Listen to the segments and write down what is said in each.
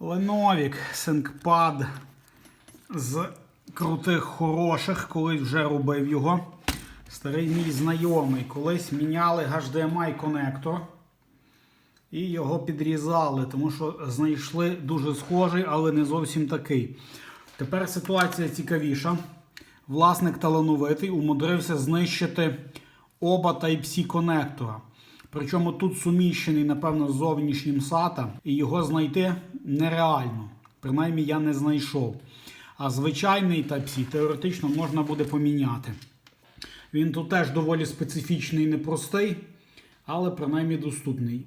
Леновік, синкпад з крутих хороших, колись вже робив його. Старий мій знайомий. Колись міняли HDMI конектор і його підрізали, тому що знайшли дуже схожий, але не зовсім такий. Тепер ситуація цікавіша. Власник талановитий умудрився знищити оба Type-C конектора. Причому тут суміщений, напевно, з зовнішнім SATA, і його знайти нереально. Принаймні я не знайшов. А звичайний Type-C теоретично можна буде поміняти. Він тут теж доволі специфічний і непростий, але принаймні доступний.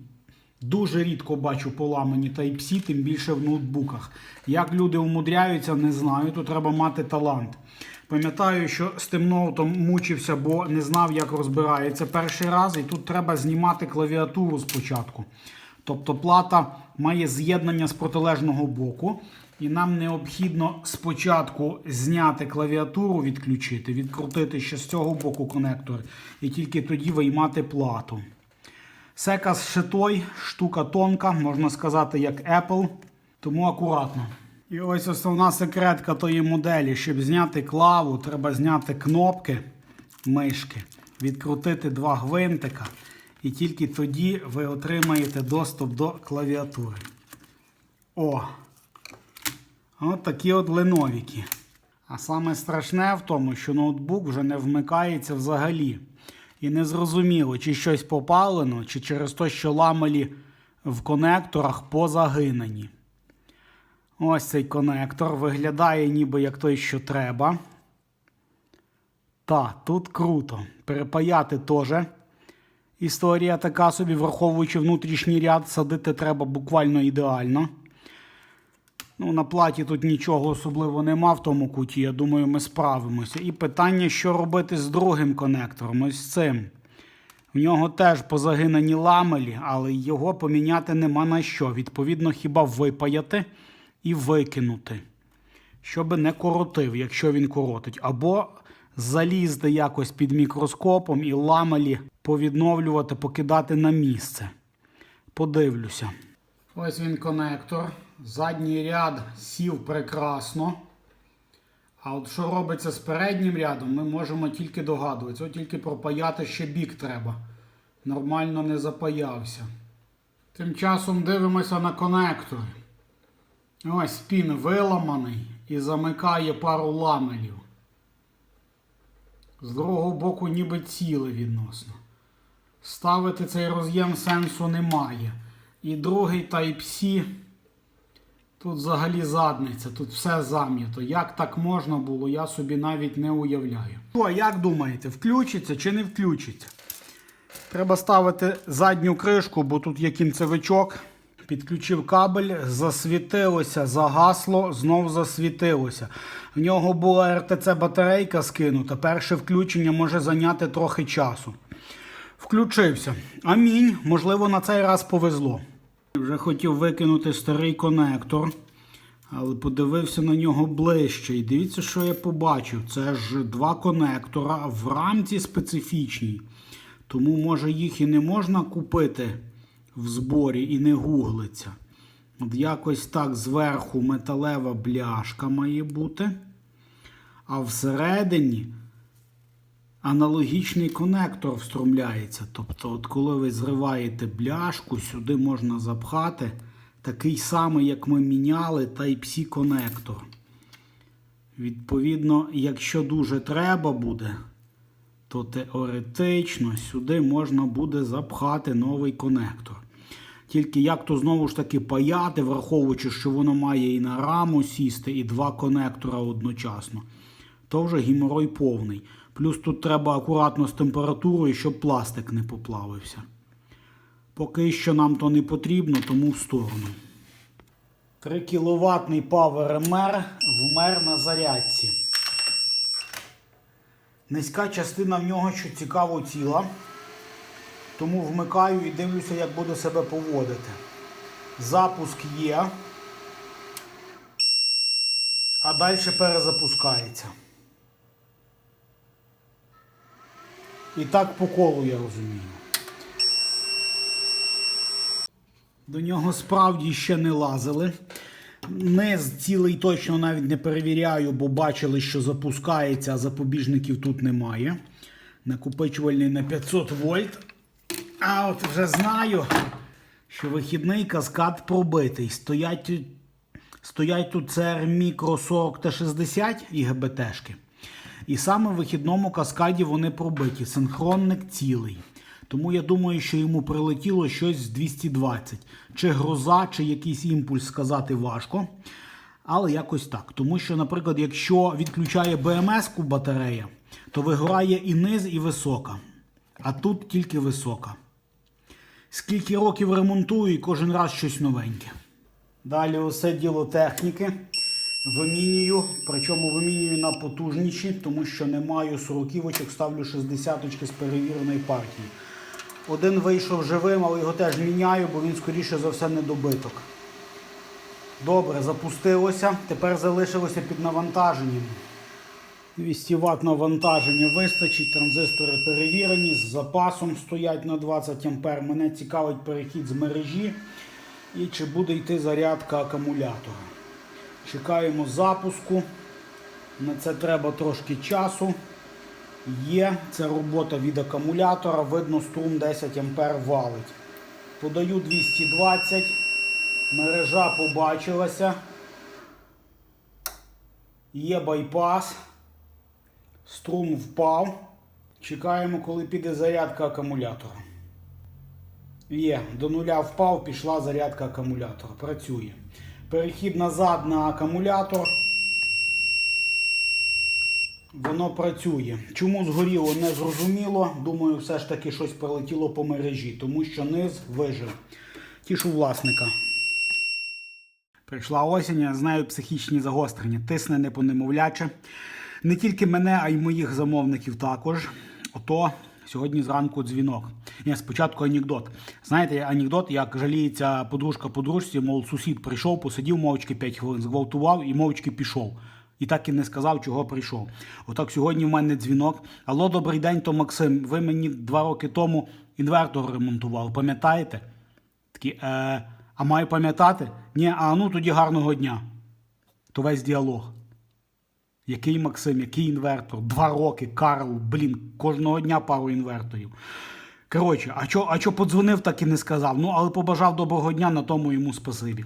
Дуже рідко бачу поламані Type-C, тим більше в ноутбуках. Як люди умудряються, не знаю. Тут треба мати талант. Пам'ятаю, що з тим ноутом мучився, бо не знав, як розбирається перший раз, і тут треба знімати клавіатуру спочатку. Тобто плата має з'єднання з протилежного боку, і нам необхідно спочатку зняти клавіатуру, відключити, відкрутити ще з цього боку конектор, і тільки тоді виймати плату. Сека з шитой, штука тонка, можна сказати, як Apple, тому акуратно. І ось основна секретка тої моделі. Щоб зняти клаву, треба зняти кнопки мишки, відкрутити два гвинтика, і тільки тоді ви отримаєте доступ до клавіатури. О! От такі от леновіки. А саме страшне в тому, що ноутбук вже не вмикається взагалі. І не зрозуміло, чи щось попалено, чи через те, що ламелі в конекторах позагинені. Ось цей конектор виглядає ніби як той, що треба. Та, тут круто. Перепаяти теж. Історія така собі, враховуючи внутрішній ряд, садити треба буквально ідеально. Ну, на платі тут нічого особливо нема в тому куті. Я думаю, ми справимося. І питання, що робити з другим конектором, ось цим. В нього теж позагинені ламелі, але його поміняти нема на що. Відповідно, хіба випаяти і викинути. Щоби не коротив, якщо він коротить. Або залізти якось під мікроскопом і ламелі повідновлювати, покидати на місце. Подивлюся. Ось він конектор. Задній ряд сів прекрасно. А от що робиться з переднім рядом, ми можемо тільки догадуватися. От тільки пропаяти ще бік треба. Нормально не запаявся. Тим часом дивимося на конектор. Ось пін виламаний і замикає пару ламелів. З другого боку, ніби ціле відносно. Ставити цей роз'єм сенсу немає. І другий Type-C. Тут взагалі задниця, тут все зам'ято. Як так можна було, я собі навіть не уявляю. Що, як думаєте, включиться чи не включиться? Треба ставити задню кришку, бо тут є кінцевичок. Підключив кабель, засвітилося, загасло, знов засвітилося. В нього була РТЦ батарейка скинута. Перше включення може зайняти трохи часу. Включився. Амінь. Можливо, на цей раз повезло. Вже хотів викинути старий конектор, але подивився на нього ближче. І дивіться, що я побачив. Це ж два конектора в рамці специфічній. Тому, може, їх і не можна купити в зборі і не гуглиться. От якось так зверху металева бляшка має бути. А всередині аналогічний конектор встромляється. Тобто, от коли ви зриваєте бляшку, сюди можна запхати такий самий, як ми міняли, Type-C конектор. Відповідно, якщо дуже треба буде, то теоретично сюди можна буде запхати новий конектор. Тільки як то знову ж таки паяти, враховуючи, що воно має і на раму сісти, і два конектора одночасно, то вже гіморой повний. Плюс тут треба акуратно з температурою, щоб пластик не поплавився. Поки що нам то не потрібно, тому в сторону. 3 кВт PowerMR вмер на зарядці. Низька частина в нього, що цікаво, ціла. Тому вмикаю і дивлюся, як буде себе поводити. Запуск є. А далі перезапускається. І так по колу я розумію. До нього справді ще не лазили. Низ цілий точно навіть не перевіряю, бо бачили, що запускається, а запобіжників тут немає. Накопичувальний на 500 вольт. А от вже знаю, що вихідний каскад пробитий. Стоять, стоять тут CR Micro 40 T60 і ГБТшки. І саме в вихідному каскаді вони пробиті. Синхронник цілий. Тому я думаю, що йому прилетіло щось з 220. Чи гроза, чи якийсь імпульс сказати важко. Але якось так. Тому що, наприклад, якщо відключає БМС-ку батарея, то вигорає і низ, і висока. А тут тільки висока. Скільки років ремонтую і кожен раз щось новеньке. Далі усе діло техніки. Вимінюю, причому вимінюю на потужніші, тому що не маю сороківочок, ставлю 60 з перевіреної партії. Один вийшов живим, але його теж міняю, бо він скоріше за все недобиток. Добре, запустилося. Тепер залишилося під навантаженням. 200 Вт навантаження вистачить, транзистори перевірені, з запасом стоять на 20 А. Мене цікавить перехід з мережі і чи буде йти зарядка акумулятора. Чекаємо запуску. На це треба трошки часу. Є, це робота від акумулятора, видно, струм 10 А валить. Подаю 220, мережа побачилася. Є байпас. Струм впав. Чекаємо, коли піде зарядка акумулятора. Є, до нуля впав, пішла зарядка акумулятора. Працює. Перехід назад на акумулятор. Воно працює. Чому згоріло, не зрозуміло. Думаю, все ж таки щось прилетіло по мережі, тому що низ вижив. Тішу власника. Прийшла осінь, я знаю психічні загострення. Тисне непонемовляче. Не тільки мене, а й моїх замовників також. Ото сьогодні зранку дзвінок. Ні, спочатку анекдот. Знаєте, анекдот, як жаліється подружка подружці, мов сусід прийшов, посидів мовчки 5 хвилин, зґвалтував і мовчки пішов. І так і не сказав, чого прийшов. Отак сьогодні в мене дзвінок. Алло, добрий день, то Максим. Ви мені два роки тому інвертор ремонтували, пам'ятаєте? Такі, е, а маю пам'ятати? Ні, а ну тоді гарного дня. То весь діалог. Який Максим, який інвертор? Два роки, Карл, блін, кожного дня пару інверторів. Коротше, а що а чо подзвонив, так і не сказав. Ну, але побажав доброго дня, на тому йому спасибі.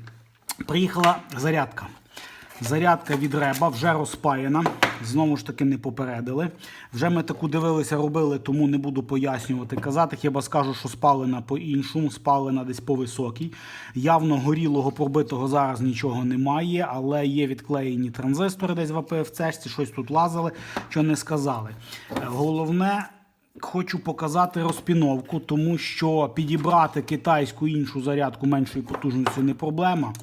Приїхала зарядка. Зарядка від реба вже розпаяна. Знову ж таки, не попередили. Вже ми таку дивилися, робили, тому не буду пояснювати. Казати, хіба скажу, що спалена по-іншому, спалена десь по високій. Явно горілого пробитого зараз нічого немає, але є відклеєні транзистори десь в АПФЦ, щось тут лазили, що не сказали. Е, Головне. Хочу показати розпіновку, тому що підібрати китайську іншу зарядку меншої потужності не проблема.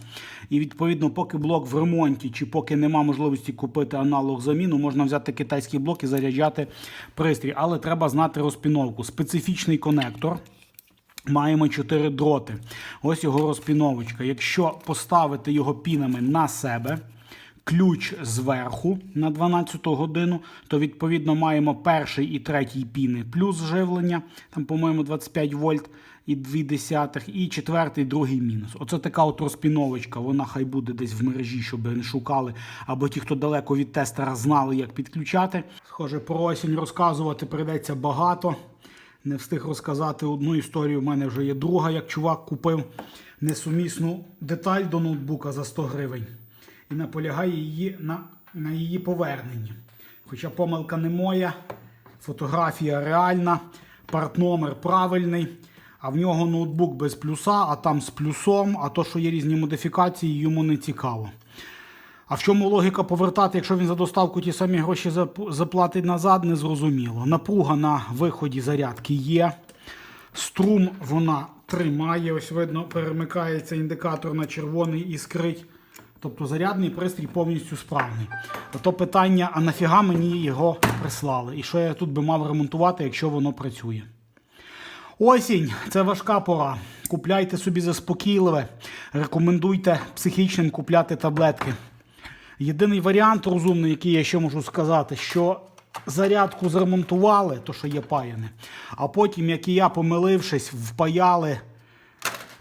І відповідно, поки блок в ремонті, чи поки нема можливості купити аналог заміну, можна взяти китайський блок і заряджати пристрій. Але треба знати розпіновку. Специфічний конектор. Маємо 4 дроти. Ось його розпіновочка. Якщо поставити його пінами на себе, ключ зверху на 12 годину, то відповідно маємо перший і третій піни плюс живлення, там, по-моєму, 25 вольт і 2 десятих, і четвертий, другий мінус. Оце така от розпіновочка, вона хай буде десь в мережі, щоб не шукали, або ті, хто далеко від тестера, знали, як підключати. Схоже, про осінь розказувати прийдеться багато. Не встиг розказати одну історію. У мене вже є друга, як чувак купив несумісну деталь до ноутбука за 100 гривень і наполягає її на, на її поверненні. Хоча помилка не моя, фотографія реальна, партномер правильний, а в нього ноутбук без плюса, а там з плюсом, а то, що є різні модифікації, йому не цікаво. А в чому логіка повертати, якщо він за доставку ті самі гроші заплатить назад, не зрозуміло. Напруга на виході зарядки є. Струм вона тримає. Ось видно, перемикається індикатор на червоний і скрить. Тобто зарядний пристрій повністю справний. Ото питання, а нафіга мені його прислали? І що я тут би мав ремонтувати, якщо воно працює? Осінь це важка пора. Купляйте собі заспокійливе, рекомендуйте психічним купляти таблетки. Єдиний варіант розумний, який я ще можу сказати, що зарядку зремонтували, то що є паяне, а потім, як і я, помилившись, впаяли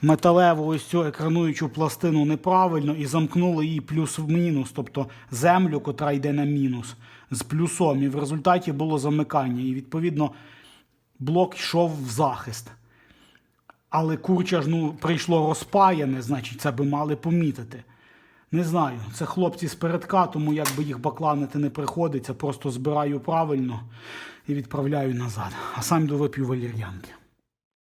металеву ось цю екрануючу пластину неправильно і замкнули її плюс в мінус, тобто землю, котра йде на мінус, з плюсом. І в результаті було замикання. І відповідно блок йшов в захист. Але курча ж ну, прийшло розпаяне, значить, це би мали помітити. Не знаю, це хлопці з передка, тому якби їх бакланити не приходиться, просто збираю правильно і відправляю назад. А сам довип'ю вип'ю валір'янки.